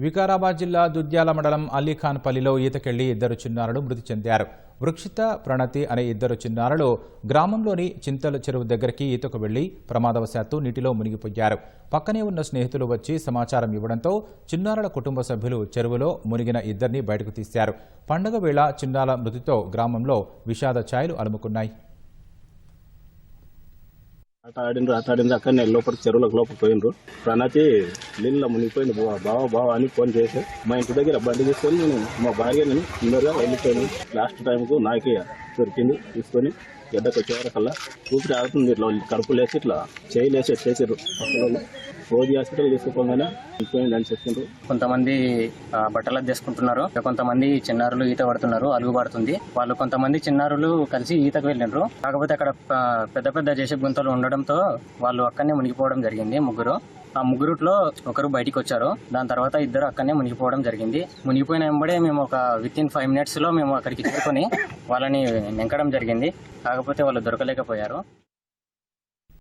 వికారాబాద్ జిల్లా దుద్యాల మండలం అలీఖాన్పల్లిలో ఈతకెళ్ళి ఇద్దరు చిన్నారులు మృతి చెందారు. వృక్షిత ప్రణతి అనే ఇద్దరు చిన్నారులు గ్రామంలోని చింతల చెరువు దగ్గరికి ఈతకు వెళ్ళి ప్రమాదవశాత్తు నీటిలో మునిగిపోయారు. పక్కనే ఉన్న స్నేహితులు వచ్చి సమాచారం ఇవ్వడంతో చిన్నారుల కుటుంబ సభ్యులు చెరువులో మునిగిన ఇద్దరిని బయటకు తీశారు. పండగ వేళ చిన్నారుల మృతితో గ్రామంలో విషాద ఛాయలు అలుముకున్నాయి. ఆట ఆడిండ్రు ఆట ఆడిండ్రు అక్కడనే లోపల చెరువులకు లోపల పోయిండ్రు. ప్రణతి నీళ్ళ మునిగిపోయింది బావ బావ బావ అని ఫోన్ చేసి మా ఇంటి దగ్గర బండి తీసుకొని నేను మా భార్యని తొందరగా వెళ్ళిపోయాను. లాస్ట్ టైంకు నాకే దొరికింది తీసుకొని గడ్డకు వచ్చేవారకల్లా ఊపిరి ఆడుతుంది ఇట్లా కడుపులేసి ఇట్లా చేయి లేసి చేసారు రోజు హాస్పిటల్ తీసుకుపోగానే అని చెప్పిండ్రు కొంతమంది బట్టలు తీసుకుంటున్నారు కొంతమంది చిన్నారులు ఈత పడుతున్నారు అలుగు పడుతుంది. వాళ్ళు కొంతమంది చిన్నారులు కలిసి ఈతకు వెళ్ళినారు కాకపోతే అక్కడ పెద్ద పెద్ద జేసీ గుంతలు ఉండడంతో వాళ్ళు అక్కడనే మునిగిపోవడం జరిగింది ముగ్గురు. ఆ ముగ్గురుట్లో ఒకరు బయటికి వచ్చారు. దాని తర్వాత ఇద్దరు అక్కడనే మునిగిపోవడం జరిగింది. మునిగిపోయిన వెంబడే మేము ఒక విత్ ఇన్ ఫైవ్ మినిట్స్లో మేము అక్కడికి చేరుకొని వాళ్ళని నింకడం జరిగింది. కాకపోతే వాళ్ళు దొరకలేకపోయారు.